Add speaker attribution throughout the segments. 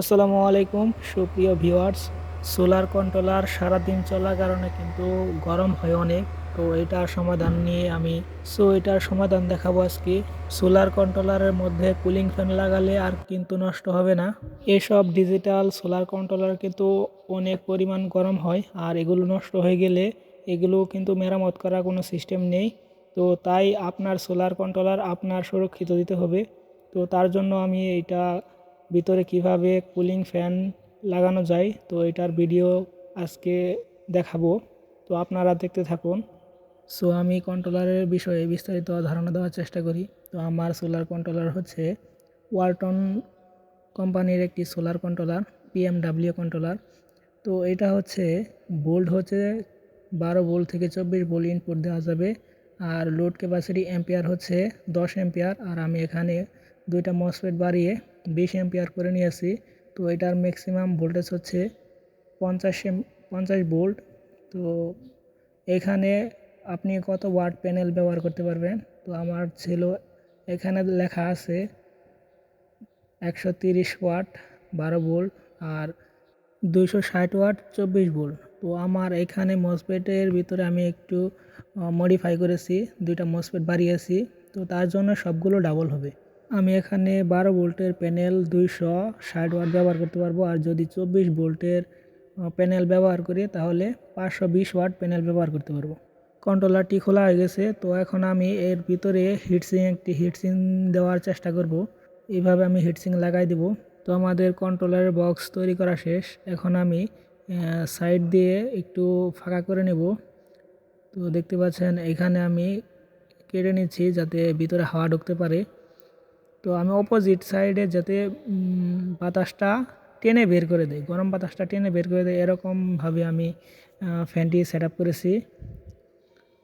Speaker 1: আসসালামু আলাইকুম, সুপ্রিয় ভিউয়ার্স। সোলার কন্ট্রোলার সারাদিন চলার কারণে কিন্তু গরম হয় অনেক। তো এটার সমাধান নিয়ে আমি, সো এটার সমাধান দেখাবো আজকে। সোলার কন্ট্রোলারের মধ্যে কুলিং ফ্যান লাগালে আর কিন্তু নষ্ট হবে না। এসব ডিজিটাল সোলার কন্ট্রোলার কিন্তু অনেক পরিমাণ গরম হয় আর এগুলো নষ্ট হয়ে গেলে এগুলো কিন্তু মেরামত করার কোনো সিস্টেম নেই। তো তাই আপনার সোলার কন্ট্রোলার আপনার সুরক্ষিত দিতে হবে। তো তার জন্য আমি এটা ভিতরে কীভাবে কুলিং ফ্যান লাগানো যায়, তো এটার ভিডিও আজকে দেখাবো। তো আপনারা দেখতে থাকুন। সো আমি কন্ট্রোলারের বিষয়ে বিস্তারিত ধারণা দেওয়ার চেষ্টা করি। তো আমার সোলার কন্ট্রোলার হচ্ছে ওয়ালটন কোম্পানির একটি সোলার কন্ট্রোলার পিএমডাব্লিউ কন্ট্রোলার তো এটা হচ্ছে বোল্ট হচ্ছে বারো বোল্ট থেকে চব্বিশ বোল্ট ইনপুট দেওয়া যাবে। আর লোড ক্যাপাসিটি অ্যাম্পিয়ার হচ্ছে দশ অ্যাম্পিয়ার আর আমি এখানে দুইটা মসফেট বাড়িয়ে বিশ অ্যাম্পিয়ার করে নিয়েছি। তো এটার ম্যাক্সিমাম ভোল্টেজ হচ্ছে পঞ্চাশ পঞ্চাশ ভোল্ট তো এখানে আপনি কত ওয়াট প্যানেল ব্যবহার করতে পারবেন? তো আমার ছিল, এখানে লেখা আছে একশো তিরিশ ওয়াট বারো ভোল্ট আর দুইশো ষাট ওয়াট চব্বিশ ভোল্ট তো আমার এখানে মসপেটের ভিতরে আমি একটু মডিফাই করেছি, দুইটা মসপেট বাড়িয়েছি। তো তার জন্য সবগুলো ডাবল হবে। আমি এখানে বারো ভোল্টের প্যানেল দুইশো ষাট ওয়াট ব্যবহার করতে পারব, আর যদি চব্বিশ ভোল্টের প্যানেল ব্যবহার করি, তাহলে পাঁচশো বিশ ওয়াট প্যানেল ব্যবহার করতে পারব। কন্ট্রোলারটি খোলা হয়ে গেছে, তো এখন আমি এর ভিতরে হিটসিং, একটি হিটসিং দেওয়ার চেষ্টা করব। এইভাবে আমি হিটসিং লাগাই দেব। তো আমাদের কন্ট্রোলারের বক্স তৈরি করা শেষ। এখন আমি সাইড দিয়ে একটু ফাঁকা করে নেব। তো দেখতে পাচ্ছেন, এখানে আমি কেটে নিচ্ছি যাতে ভিতরে হাওয়া ঢুকতে পারে। তো আমি অপোজিট সাইডে যাতে বাতাসটা টেনে বের করে দেয় গরম বাতাসটা টেনে বের করে দেয় এরকমভাবে আমি ফ্যানটি সেট আপ করেছি।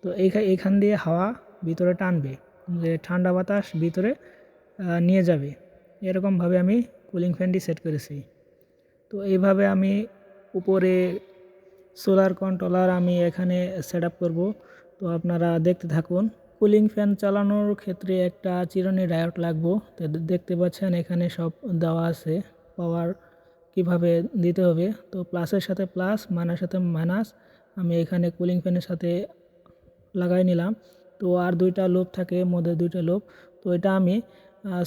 Speaker 1: তো এইখান দিয়ে হাওয়া ভিতরে টানবে, যে ঠান্ডা বাতাস ভিতরে নিয়ে যাবে এরকমভাবে আমি কুলিং ফ্যানটি সেট করেছি। তো এইভাবে আমি উপরে সোলার কন্ট্রোলার আমি এখানে সেট করব, তো আপনারা দেখতে থাকুন। কুলিং ফ্যান চালানোর ক্ষেত্রে একটা চিরনি ডায়োড লাগবো। তো দেখতে পাচ্ছেন এখানে সব দেওয়া আছে। পাওয়ার কীভাবে দিতে হবে? তো প্লাসের সাথে প্লাস, মাইনাসের সাথে মাইনাস। আমি এখানে কুলিং ফ্যানের সাথে লাগাই নিলাম। তো আর দুইটা লোভ থাকে, মধ্যে দুইটা লোভ তো এটা আমি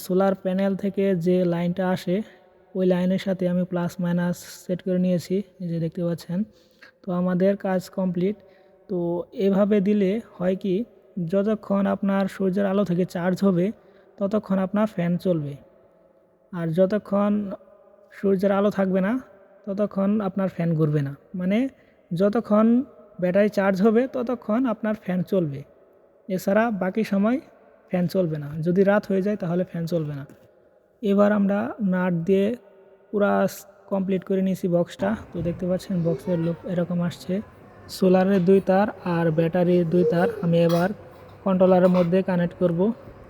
Speaker 1: সোলার প্যানেল থেকে যে লাইনটা আসে, ওই লাইনের সাথে আমি প্লাস মাইনাস সেট করে নিয়েছি যে দেখতে পাচ্ছেন। তো আমাদের কাজ কমপ্লিট। তো এভাবে দিলে হয় কি যতক্ষণ আপনার সূর্যের আলো থেকে চার্জ হবে, ততক্ষণ আপনার ফ্যান চলবে। আর যতক্ষণ সূর্যের আলো থাকবে না, ততক্ষণ আপনার ফ্যান ঘুরবে না। মানে যতক্ষণ ব্যাটারি চার্জ হবে, ততক্ষণ আপনার ফ্যান চলবে। এছাড়া বাকি সময় ফ্যান চলবে না। যদি রাত হয়ে যায়, তাহলে ফ্যান চলবে না। এবার আমরা নাট দিয়ে পুরা কমপ্লিট করে নিয়েছি বক্সটা তো দেখতে পাচ্ছেন বক্সের লুক এরকম আসছে। সোলারের দুই তার আর ব্যাটারির দুই তার। আমি এবার কন্ট্রোলারের মধ্যে কানেক্ট করব।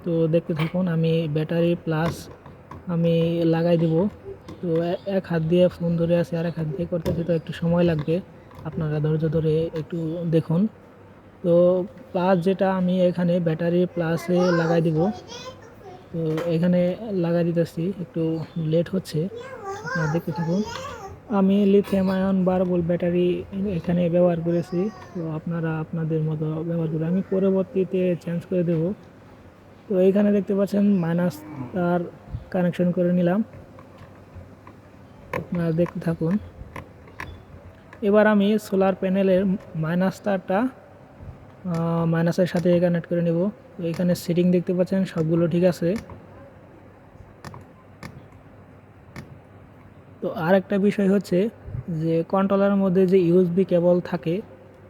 Speaker 1: তো দেখতে থাকুন, আমি ব্যাটারি প্লাস আমি লাগাই দিব। তো এক হাত দিয়ে ফোন ধরে আছে আর এক হাত দিয়ে করতেছি, তো একটু সময় লাগবে। আপনারা ধৈর্য ধরে একটু দেখুন। তো প্লাস যেটা আমি এখানে ব্যাটারি প্লাসে লাগাই দিব। তো এখানে লাগাই দিতেছি, একটু লেট হচ্ছে। আপনারা দেখতে থাকুন। আমি লিথিয়াম আয়ন বারো ভোল্ট ব্যাটারি এখানে ব্যবহার করেছি। তো আপনারা আপনাদের মতো ব্যবহার করে আমি পরবর্তীতে চেঞ্জ করে দেব। তো এইখানে দেখতে পাচ্ছেন মাইনাস তার কানেকশন করে নিলাম। আপনারা দেখতে থাকুন। এবার আমি সোলার প্যানেলের মাইনাস তারটা মাইনাসের সাথে কানেক্ট করে নেব। তো এখানে সেটিং দেখতে পাচ্ছেন, সবগুলো ঠিক আছে। তো আর একটা বিষয় হচ্ছে যে কন্ট্রোলারের মধ্যে যে ইউএসবি কেবল থাকে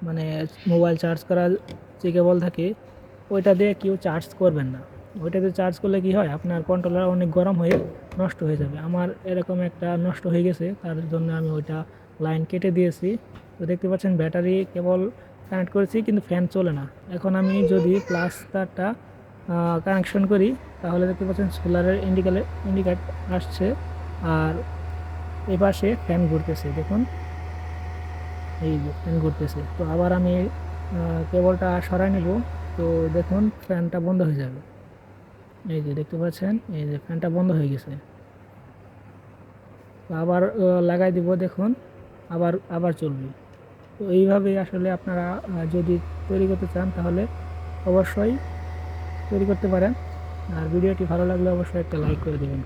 Speaker 1: মানে মোবাইল চার্জ করার যে কেবল থাকে, ওইটা দিয়ে কেউ চার্জ করবেন না। ওইটাতে চার্জ করলে কি হয়? আপনার কন্ট্রোলার অনেক গরম হয়ে নষ্ট হয়ে যাবে। আমার এরকম একটা নষ্ট হয়ে গেছে, তার জন্য আমি ওইটা লাইন কেটে দিয়েছি। তো দেখতে পাচ্ছেন ব্যাটারি কেবল কানেক্ট করেছি, কিন্তু ফ্যান চলে না। এখন আমি যদি প্লাস তারটা কানেকশন করি, তাহলে দেখতে পাচ্ছেন সোলারের ইন্ডিকেটার ইন্ডিকেট আসছে। আর এই পাশে ফ্যান ঘুরতেছে, দেখুন। এই যে ফ্যান ঘুরতেছে। তো আবার আমি কেবলটা সরাই নেব। তো দেখুন, ফ্যানটা বন্ধ হয়ে যাবে। এই যে দেখতে পাচ্ছেন, এই যে ফ্যানটা বন্ধ হয়ে গেছে। আবার লাগাই দিব, দেখুন, আবার আবার চলবে। তো এইভাবেই আসলে আপনারা যদি তৈরি করতে চান, তাহলে অবশ্যই তৈরি করতে পারেন। আর ভিডিওটি ভালো লাগলে অবশ্যই একটা লাইক করে দেবেন।